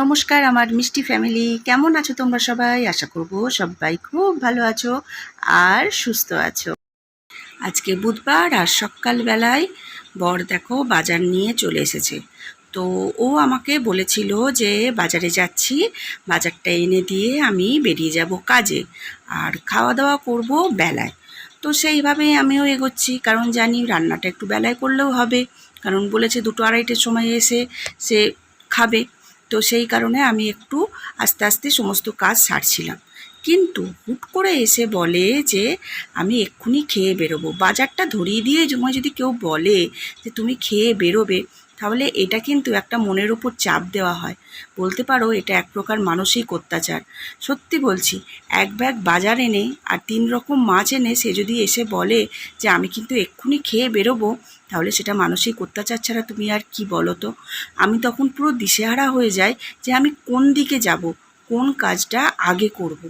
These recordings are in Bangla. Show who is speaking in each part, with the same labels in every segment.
Speaker 1: নমস্কার আমার মিষ্টি ফ্যামিলি। কেমন আছো তোমরা সবাই? আশা করব সবাই খুব ভালো আছো আর সুস্থ আছো। আজকে বুধবার আর সকালবেলায় বর দেখো বাজার নিয়ে চলে এসেছে। তো ও আমাকে বলেছিল যে বাজারে যাচ্ছি, বাজারটা এনে দিয়ে আমি বেরিয়ে যাব কাজে আর খাওয়া দাওয়া করব বেলায়। তো সেইভাবেই আমিও এগোচ্ছি, কারণ জানি রান্নাটা একটু বেলায় করলেও হবে, কারণ বলেছে দুটো আড়াইটের সময় এসে সে খাবে। তো সেই কারণে আমি একটু আস্তে আস্তে সমস্ত কাজ সারছিলাম। কিন্তু হুট করে এসে বলে যে, আমি এক্ষুনি খেয়ে বেরোবো। বাজারটা ধরিয়ে দিয়ে সময় যদি কেউ বলে যে, তুমি খেয়ে বেরোবে। তাহলে এটা কিন্তু একটা মনের উপর চাপ দেওয়া হয়। বলতে পারো এটা এক প্রকার মানসিক অত্যাচার। সত্যি বলছি, এক ব্যাগ বাজার এনে আর তিন রকম মাছ এনে সে যদি এসে বলে যে আমি কিন্তু এক্ষুনি খেয়ে বেরোবো, তাহলে সেটা মানসিক অত্যাচার ছাড়া তুমি আর কি বলো তো? আমি তখন পুরো দিশেহারা হয়ে যাই যে আমি কোন দিকে যাব, কোন কাজটা আগে করব।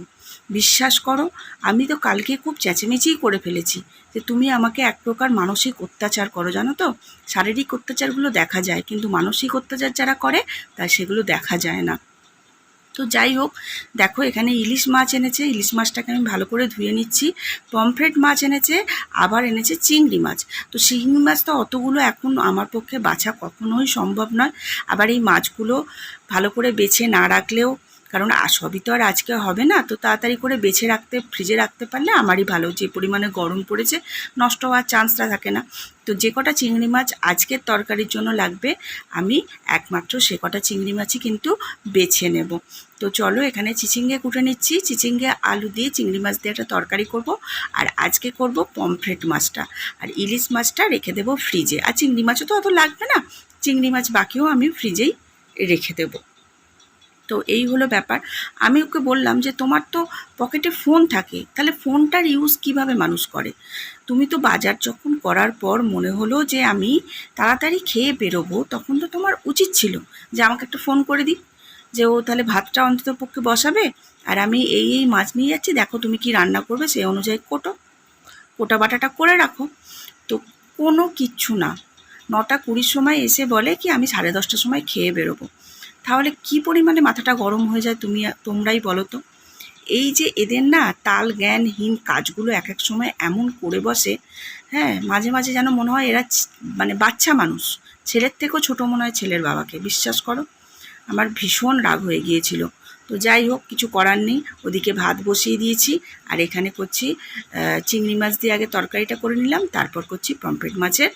Speaker 1: বিশ্বাস করো, আমি তো কালকে খুব চেঁচেমেচিই করে ফেলেছি যে তুমি আমাকে এক প্রকার মানসিক অত্যাচার করো, জানো তো? শারীরিক অত্যাচারগুলো দেখা যায়, কিন্তু মানসিক অত্যাচার যারা করে তা সেগুলো দেখা যায় না। তো যাই হোক, দেখো এখানে ইলিশ মাছ এনেছে, ইলিশ মাছটাকে আমি ভালো করে ধুয়ে নিচ্ছি। পমফ্রেট মাছ এনেছে, আবার এনেছে চিংড়ি মাছ। তো চিংড়ি মাছ তো অতগুলো এখন আমার পক্ষে বাছা কখনোই সম্ভব নয়। আবার এই মাছগুলো ভালো করে বেছে না রাখলেও কারণ সবই তো আর আজকে হবে না, তো তাড়াতাড়ি করে বেছে রাখতে, ফ্রিজে রাখতে পারলে আমারই ভালো, যে পরিমাণে গরম পড়েছে, নষ্ট হওয়ার চান্সটা থাকে না। তো যে কটা চিংড়ি মাছ আজকের তরকারির জন্য লাগবে, আমি একমাত্র সে কটা চিংড়ি মাছই কিন্তু বেছে নেব। তো চলো এখানে চিচিঙ্গে কুটে নিচ্ছি, চিচিঙ্গে আলু দিয়ে চিংড়ি মাছ দিয়ে একটা তরকারি করব, আর আজকে করব পমফ্রেট মাছটা। আর ইলিশ মাছটা রেখে দেবো ফ্রিজে। আর চিংড়ি মাছও তো অত লাগবে না, চিংড়ি মাছ বাকিও আমি ফ্রিজেই রেখে দেবো। তো এই হলো ব্যাপার। আমি ওকে বললাম যে, তোমার তো পকেটে ফোন থাকে, তাহলে ফোনটার ইউজ কীভাবে মানুষ করে? তুমি তো বাজার যখন করার পর মনে হলো যে, আমি তাড়াতাড়ি খেয়ে বেরোবো, তখন তো তোমার উচিত ছিল যে, আমাকে একটা ফোন করে দিই, যে, ও তাহলে ভাতটা অন্তত পক্ষে বসাবে, আর আমি এই এই মাছ নিয়ে যাচ্ছি, দেখো তুমি কি রান্না করবে, সেই অনুযায়ী কোটো, কোটা বাটাটা করে রাখো। তো কোনো কিচ্ছু না। নটা কুড়ির সময় এসে বলে কি, আমি সাড়ে দশটার সময় খেয়ে বেরোবো। তাহলে কি পরিমাণে মাথাটা গরম হয়ে যায় তুমি, তোমরাই বলো তো? এই যে এদের না তাল জ্ঞানহীন কাজগুলো এক এক সময় এমন করে বসে হ্যাঁ মাঝে মাঝে যেন মনে হয় এরা মানে বাচ্চা মানুষ। ছেলের থেকেও ছোটো মনে হয় ছেলের বাবাকে, বিশ্বাস করো? আমার ভীষণ রাগ হয়ে গিয়েছিল। তো যাই হোক, কিছু করার নেই। ওদিকে ভাত বসিয়ে দিয়েছি, আর এখানে করছি চিংড়ি মাছ দিয়ে আগে তরকারিটা করে নিলাম, তারপর করছি পমফ্রেট মাছের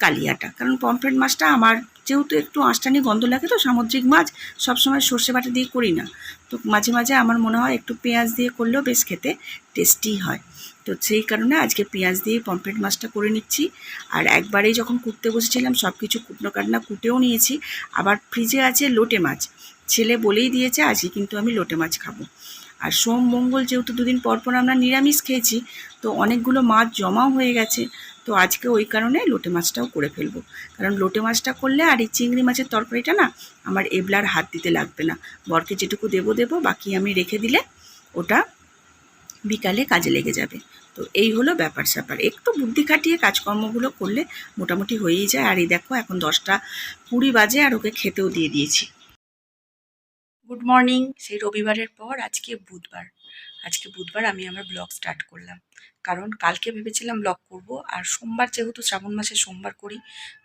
Speaker 1: কালিয়াটা। কারণ পমফ্রেট মাছটা আমার যেহেতু একটু আঁশটানি গন্ধ লাগে তো, সামুদ্রিক মাছ সবসময় সর্ষে বাটা দিয়ে করি না। তো মাঝে মাঝে আমার মনে হয় একটু পেঁয়াজ দিয়ে করলেও বেশ খেতে টেস্টি হয়। তো সেই কারণে আজকে পেঁয়াজ দিয়ে পমফ্রেট মাছটা করে নিচ্ছি। আর একবারেই যখন কুটতে বসেছিলাম সব কিছু কুটনো কাটনা কুটেও নিয়েছি। আবার ফ্রিজে আছে লোটে মাছ। ছেলে বলেই দিয়েছে, আজকে কিন্তু আমি লোটে মাছ খাব। আর সোম মঙ্গল যেহেতু দুদিন পর পর আমরা নিরামিষ খেয়েছি, তো অনেকগুলো মাছ জমাও হয়ে গেছে। তো আজকে ওই কারণে লোটে মাছটাও করে ফেলব। কারণ লোটে মাছটা করলে আর এই চিংড়ি মাছের তরকারিটা না আমার এবলার হাত দিতে লাগবে না। বরকে যেটুকু দেবো দেবো, বাকি আমি রেখে দিলে ওটা বিকালে কাজে লেগে যাবে। তো এই হলো ব্যাপার স্যাপার। একটু বুদ্ধি খাটিয়ে কাজকর্মগুলো করলে মোটামুটি হয়েই যায়। আর এই দেখো, এখন দশটা কুড়ি বাজে আর ওকে খেতেও দিয়ে দিয়েছি। গুড মর্নিং সেই রবিবারের পর আজকে বুধবার। আজকে বুধবার আমি আমার ব্লগ স্টার্ট করলাম। কারণ কালকে ভেবেছিলাম ব্লগ করব, আর সোমবার যেহেতু শ্রাবণ মাসে সোমবার করি,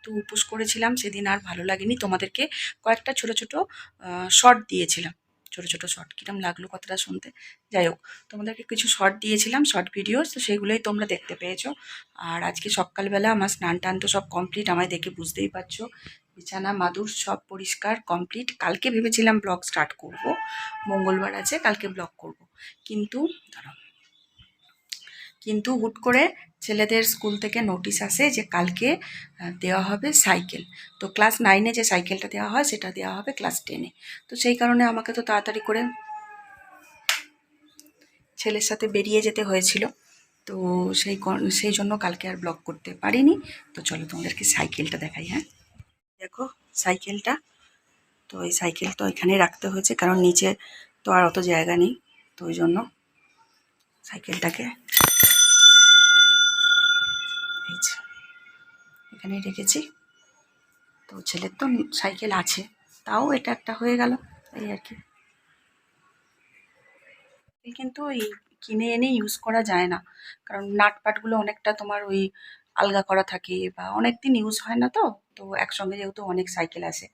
Speaker 1: তো উপোস করেছিলাম, সেদিন আর ভালো লাগেনি। তোমাদেরকে কয়েকটা ছোট ছোট শর্ট দিয়েছিলাম। ছোট ছোট শর্ট কিরম লাগল কথাটা শুনতে? যাই হোক, তোমাদেরকে কিছু শর্ট দিয়েছিলাম শর্ট ভিডিওস তো সেগুলোই তোমরা দেখতে পেয়েছ। আর আজকে সকালবেলা আমার স্নান টান তো সব কমপ্লিট আমায় দেখে বুঝতেই পারছ। বিছানা, মাদুর সব পরিষ্কার কমপ্লিট কালকে ভেবেছিলাম ব্লগ স্টার্ট করব। মঙ্গলবার আছে, কালকে ব্লগ করব। কিন্তু দাঁড়াও কিন্তু হুট করে ছেলেদের স্কুল থেকে নোটিশ আসে যে কালকে দেওয়া হবে সাইকেল। তো ক্লাস নাইনে যে সাইকেলটা দেওয়া হয় সেটা দেওয়া হবে ক্লাস টেনে। তো সেই কারণে আমাকে তো তাড়াতাড়ি করে ছেলের সাথে বেরিয়ে যেতে হয়েছিল। তো সেই সেই জন্য কালকে আর ব্লগ করতে পারিনি। তো চলো তোমাদেরকে সাইকেলটা দেখাই হ্যাঁ। দেখো সাইকেলটা, তো এই সাইকেল তো এখানে রাখতে হয়েছে, কারণ নিচে তো আর অত জায়গা নেই। তো ওই জন্য সাইকেলটাকে এই এখানেই রেখেছি। তো ছেলের তো সাইকেল আছে, তাও এটা একটা হয়ে গেল এই আর কি। কিন্তু ওই কিনে এনে ইউজ করা যায় না, কারণ নাট পাটগুলো অনেকটা তোমার ওই আলগা করা থাকে বা অনেক দিন ইউজ হয় না তো তো একসঙ্গে যেহেতু অনেক সাইকেল আসে।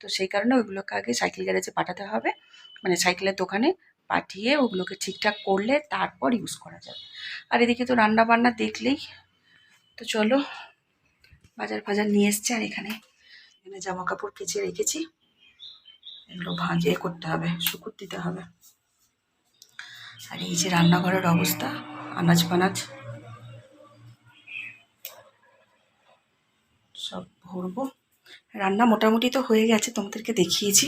Speaker 1: তো সেই কারণে ওইগুলোকে আগে সাইকেল গ্যারেজে পাঠাতে হবে মানে সাইকেলের দোকানে পাঠিয়ে ওগুলোকে ঠিকঠাক করলে তারপর ইউজ করা যাবে। আর এদিকে তো রান্না বান্না দেখলেই, তো চলো বাজার ফাজার নিয়ে এসছে আর এখানে। এখানে জামা কাপড় কেচে রেখেছি। এগুলো ভাঁজে করতে হবে, শুকুর দিতে হবে। আর এই যে রান্নাঘরের অবস্থা, আনাজ পানাজ সব ভরবো। রান্না মোটামুটি তো হয়ে গেছে, তোমাদেরকে দেখিয়েছি।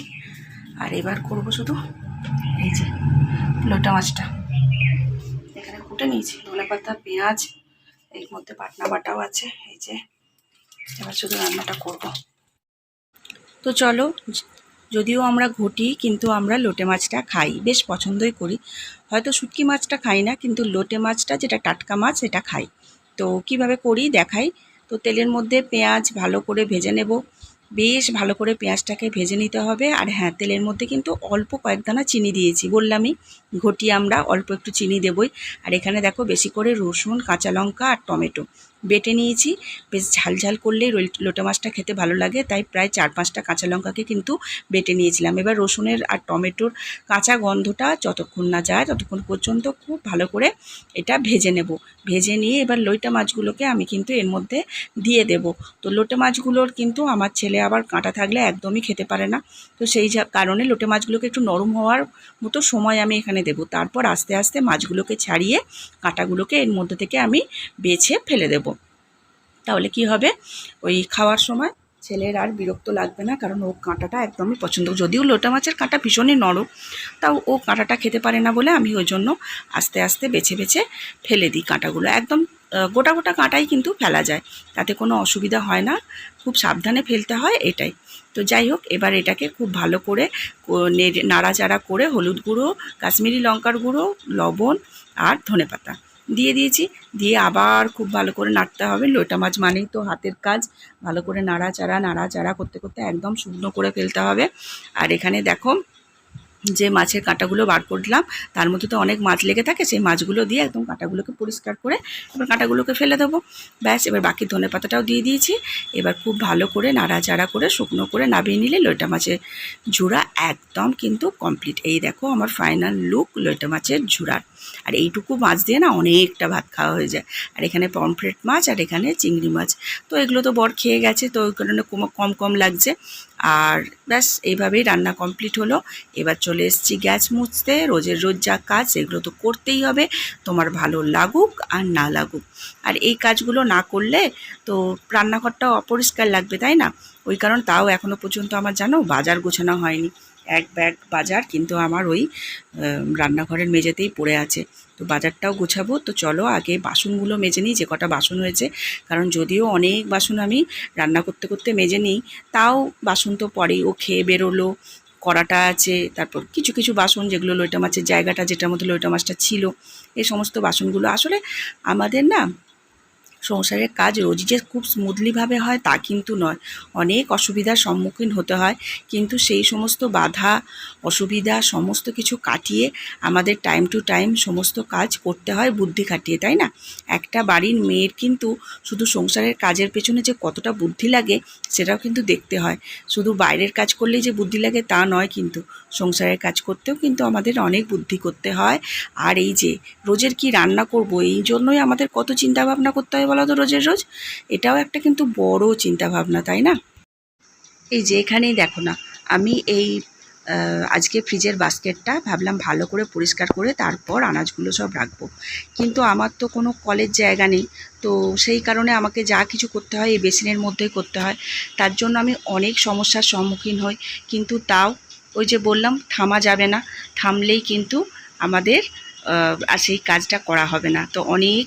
Speaker 1: আর এবার করব শুধু এই যে, লোটা মাছটা। এখানে কুটে নিয়েছি, ধনে পাতা, পেঁয়াজ, এর মধ্যে পাটনা বাটাও আছে, এই যে। এবার শুধু রান্নাটা করব। তো চলো, যদিও আমরা ঘটি, কিন্তু আমরা লোটে মাছটা খাই, বেশ পছন্দই করি। হয়তো শুটকি মাছটা খাই না, কিন্তু লোটে মাছটা যেটা টাটকা মাছ এটা খাই। তো কীভাবে করি, দেখাই। তো তেলের মধ্যে পেঁয়াজ ভালো করে ভেজে নেব। বেশ ভালো করে পেঁয়াজটাকে ভেজে নিতে হবে। আর হ্যাঁ তেলের মধ্যে কিন্তু অল্প কয়েক দানা চিনি দিয়েছি। বললামই ঘটি আমরা অল্প একটু চিনি দেবই। আর এখানে দেখো বেশি করে রসুন, কাঁচা লঙ্কা আর টমেটো। বেটে নিয়েছি। বেশ ঝাল ঝাল করলেই রোল- লোটে মাছটা খেতে ভালো লাগে, তাই প্রায় চার পাঁচটা কাঁচা লঙ্কাকে কিন্তু বেটে নিয়েছিলাম। এবার রসুনের আর টমেটোর কাঁচা গন্ধটা যতক্ষণ না যায়, ততক্ষণ পর্যন্ত খুব ভালো করে এটা ভেজে নেব। ভেজে নিয়ে এবার লইটা মাছগুলোকে আমি কিন্তু এর মধ্যে দিয়ে দেব। তো লোটে মাছগুলোর কিন্তু আমার ছেলে আবার কাঁটা থাকলে একদমই খেতে পারে না। তো সেই কারণে লোটে মাছগুলোকে একটু নরম হওয়ার মতো সময় আমি এখানে দেব। তারপর আস্তে আস্তে মাছগুলোকে ছাড়িয়ে কাঁটাগুলোকে এর মধ্যে থেকে আমি বেছে ফেলে দেব। তাহলে কি হবে? ওই খাওয়ার সময় ছেলের আর বিরক্ত লাগবে না, কারণ ও কাঁটাটা একদমই পছন্দ। যদিও লোটা মাছের কাঁটা ভীষণই নরম, তাও ও কাঁটাটা খেতে পারে না বলে আমি ওই জন্য আস্তে আস্তে বেছে বেছে ফেলে দিই কাঁটাগুলো। একদম গোটা গোটা কাঁটাই কিন্তু ফেলা যায়, তাতে কোনো অসুবিধা হয় না। খুব সাবধানে ফেলতে হয় এটাই। তো যাই হোক, এবার এটাকে খুব ভালো করে নেড়ে- নাড়াচাড়া করে হলুদ গুঁড়ো, কাশ্মীরি লঙ্কার গুঁড়ো, লবণ আর ধনেপাতা। দিয়ে দিয়েছি। দিয়ে আবার খুব ভালো করে নাড়তে হবে। লোটা মাছ মানেই তো হাতের কাজ। ভালো করে নাড়াচাড়া নাড়াচাড়া করতে করতে একদম শুকনো করে ফেলতে হবে। আর এখানে দেখো যে মাছের কাঁটাগুলো বার করলাম, তার মধ্যে তো অনেক মাছ লেগে থাকে, সেই মাছগুলো দিয়ে একদম কাঁটাগুলোকে পরিষ্কার করে এবার কাঁটাগুলোকে ফেলে দেবো। ব্যাস, এবার বাকি ধনে পাতাটাও দিয়ে দিয়েছি। এবার খুব ভালো করে নাড়াচাড়া করে, শুকনো করে নামিয়ে নিলে লইটা মাছের ঝুড়া একদম কিন্তু কমপ্লিট এই দেখো আমার ফাইনাল লুক লইটা মাছের ঝুড়ার আর এইটুকু মাছ দিয়ে না অনেকটা ভাত খাওয়া হয়ে যায়। আর এখানে পমফ্রেট মাছ আর এখানে চিংড়ি মাছ। তো এগুলো তো বর খেয়ে গেছে, তো ওই কারণে কম কম লাগছে। আর ব্যাস, এইভাবেই রান্না কমপ্লিট হলো। এবার চলে এসেছি গ্যাস মুছতে। রোজের রোজ যা কাজ, এগুলো তো করতেই হবে। তোমার ভালো লাগুক আর না লাগুক। আর এই কাজগুলো না করলে তো রান্নাঘরটাও অপরিষ্কার লাগবে, তাই না? ওই কারণ তাও এখনও পর্যন্ত আমার জানো বাজার গোছানো হয়নি। এক ব্যাগ বাজার, কিন্তু আমার ওই রান্নাঘরের মেঝেতেই পড়ে আছে। তো বাজারটাও গোছাবো, তো চলো আগে বাসনগুলো মেজে নিই, যে কটা বাসন হয়েছে। কারণ যদিও অনেক বাসন আমি রান্না করতে করতে মেজে নিই, তাও বাসন তো পরেই, ও খেয়ে বেরোলো, কড়াটা আছে, তারপর কিছু কিছু বাসন, যেগুলো লইটা মাছের জায়গাটা, যেটার মধ্যে লইটা মাছটা ছিল, এই সমস্ত বাসনগুলো। আসলে আমাদের না সংসারের কাজ রোজই যে খুব স্মুথলিভাবে হয় তা কিন্তু নয়। অনেক অসুবিধার সম্মুখীন হতে হয়, কিন্তু সেই সমস্ত বাধা, অসুবিধা, সমস্ত কিছু কাটিয়ে আমাদের টাইম টু টাইম সমস্ত কাজ করতে হয়, বুদ্ধি খাটিয়ে, তাই না? একটা বাড়ির মেয়ের কিন্তু শুধু সংসারের কাজের পেছনে যে কতটা বুদ্ধি লাগে, সেটাও কিন্তু দেখতে হয়। শুধু বাইরের কাজ করলেই যে বুদ্ধি লাগে তা নয় কিন্তু, সংসারের কাজ করতেও কিন্তু আমাদের অনেক বুদ্ধি করতে হয়। আর এই যে, রোজের কি রান্না করব, এই জন্যই আমাদের কত চিন্তা ভাবনা করতে হয় বলো তো রোজের রোজ, এটাও একটা কিন্তু বড় চিন্তা ভাবনা তাই না? এই যে এখানেই দেখো না, আমি এই আজকে ফ্রিজের বাস্কেটটা ভাবলাম ভালো করে পরিষ্কার করে তারপর আনাজগুলো সব রাখব। কিন্তু আমার তো কোনো কলের জায়গা নেই, তো সেই কারণে আমাকে যা কিছু করতে হয়, এই বেসিনের মধ্যেই করতে হয়। তার জন্য আমি অনেক সমস্যার সম্মুখীন হই, কিন্তু তাও ওই যে বললাম, থামা যাবে না। থামলেই কিন্তু আমাদের আর সেই কাজটা করা হবে না। তো অনেক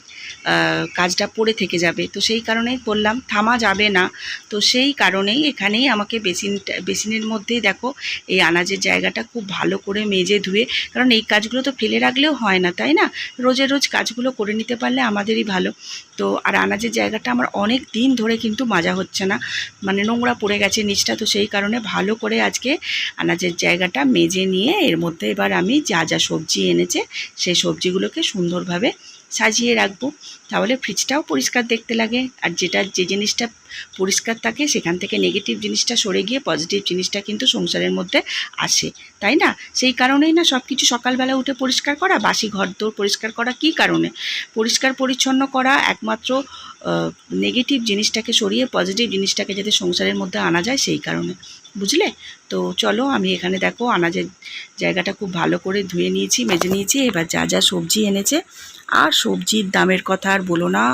Speaker 1: কাজটা পড়ে থেকে যাবে। তো সেই কারণেই বললাম, থামা যাবে না। তো সেই কারণেই এখানেই আমাকে বেসিনটা বেসিনের মধ্যেই দেখো, এই আনাজের জায়গাটা খুব ভালো করে মেজে ধুয়ে, কারণ এই কাজগুলো তো ফেলে রাখলেও হয় না, তাই না? রোজের রোজ কাজগুলো করে নিতে পারলে আমাদেরই ভালো। তো আর আনাজের জায়গাটা আমার অনেক দিন ধরে কিন্তু মাজা হচ্ছে না মানে নোংরা পড়ে গেছে নিচটা, তো সেই কারণে ভালো করে আজকে আনাজের জায়গাটা মেজে নিয়ে এর মধ্যে এবার আমি যা যা সবজি এনেছে, সেই সবজিগুলোকে সুন্দরভাবে সাজিয়ে রাখব, তাহলে ফ্রিজটাও পরিষ্কার দেখতে লাগে। আর যেটা, যে জিনিসটা পরিষ্কার থাকে, সেখান থেকে নেগেটিভ জিনিসটা সরে গিয়ে পজিটিভ জিনিসটা কিন্তু সংসারের মধ্যে আসে, তাই না? সেই কারণেই না সব কিছু সকালবেলা উঠে পরিষ্কার করা, বাসি ঘর দোর পরিষ্কার করা কী কারণে? পরিষ্কার পরিচ্ছন্ন করা একমাত্র নেগেটিভ জিনিসটাকে সরিয়ে পজিটিভ জিনিসটাকে যাতে সংসারের মধ্যে আনা যায় সেই কারণে। বুঝলে? তো চলো আমি এখানে দেখো, আনাজের জায়গাটা খুব ভালো করে ধুয়ে নিয়েছি, মেজে নিয়েছি, এবার যা যা সবজি এনেছে। আর সবজির দামের কথা আর বলো না,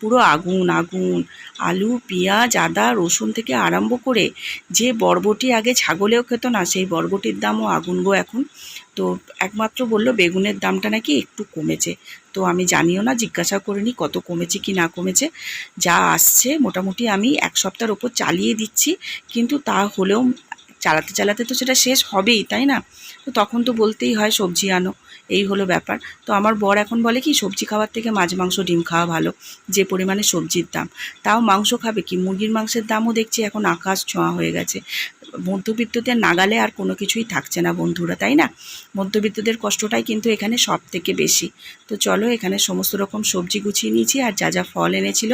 Speaker 1: পুরো আগুন আগুন। আলু, পেঁয়াজ, আদা, রসুন থেকে আরম্ভ করে যে বরবটি আগে ছাগলেও খেত না, সেই বরবটির দামও আগুন গো এখন। তো একমাত্র বলল বেগুনের দামটা নাকি একটু কমেছে। তো আমি জানিও না, জিজ্ঞাসা করিনি কত কমেছে কি না কমেছে। যা আসছে, মোটামুটি আমি এক সপ্তাহের ওপর চালিয়ে দিচ্ছি, কিন্তু তা হলেও চালাতে চালাতে তো সেটা শেষ হবেই, তাই না? তো তখন তো বলতেই হয় সবজি আনো, এই হলো ব্যাপার। তো আমার বর এখন বলে কি, সবজি খাওয়ার থেকে মাছ, মাংস, ডিম খাওয়া ভালো, যে পরিমাণে সবজির দাম। তাও মাংস খাবে কি? মুরগির মাংসের দামও দেখছি এখন আকাশ ছোঁয়া হয়ে গেছে। মধ্যবিত্তদের নাগালে আর কোনো কিছুই থাকছে না বন্ধুরা, তাই না? মধ্যবিত্তদের কষ্টটাই কিন্তু এখানে সব থেকে বেশি। তো চলো এখানে সমস্ত রকম সবজি গুছিয়ে নিয়েছি আর যা যা ফল এনেছিল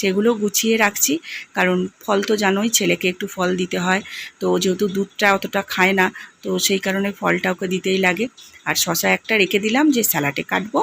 Speaker 1: সেগুলো গুছিয়ে রাখছি। কারণ ফল তো জানোই, ছেলেকে একটু ফল দিতে হয়। তো যেহেতু দুধটা অতটা খায় না, তো সেই কারণে ফলটা ওকে দিতেই লাগে। আর শশা একটা রেখে দিলাম যে স্যালাডে কাটবো।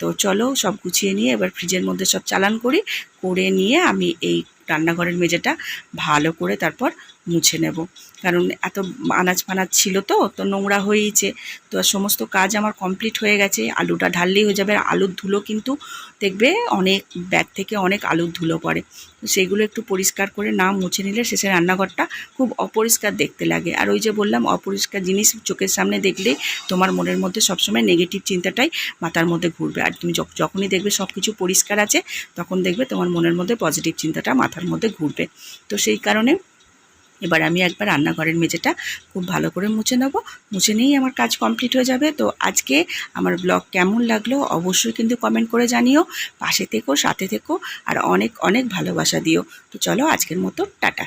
Speaker 1: তো চলো সব গুছিয়ে নিয়ে এবার ফ্রিজের মধ্যে সব চালান করি, করে নিয়ে আমি এই রান্নাঘরের মেঝেটা ভালো করে তারপর মুছে নেব। কারণ এত আনাজ ফানাজ ছিল তো তো নোংরা হয়েইছে। তো সমস্ত কাজ আমার কমপ্লিট হয়ে গেছে। আলুটা ঢাললেই হয়ে যাবে। আর আলুর ধুলো কিন্তু দেখবে অনেক, ব্যাগ থেকে অনেক আলুর ধুলো পড়ে। তো সেইগুলো একটু পরিষ্কার করে না মুছে নিলে শেষে রান্নাঘরটা খুব অপরিষ্কার দেখতে লাগে। আর ওই যে বললাম, অপরিষ্কার জিনিস চোখের সামনে দেখলেই তোমার মনের মধ্যে সবসময় নেগেটিভ চিন্তাটাই মাথার মধ্যে ঘুরবে। আর তুমি যখ- যখনই দেখবে সব কিছু পরিষ্কার আছে, তখন দেখবে তোমার মনের মধ্যে পজিটিভ চিন্তাটা মাথার মধ্যে ঘুরবে। তো সেই কারণে এবার আমি একবার রান্নাঘরের মেঝেটা খুব ভালো করে মুছে নেব। মুছে নিয়েই আমার কাজ কমপ্লিট হয়ে যাবে। তো আজকে আমার ব্লগ কেমন লাগল অবশ্যই কিন্তু কমেন্ট করে জানিও। পাশে থেকো, সাথে থেকো, আর অনেক অনেক ভালোবাসা দিও। তো চলো আজকের মতো, টাটা।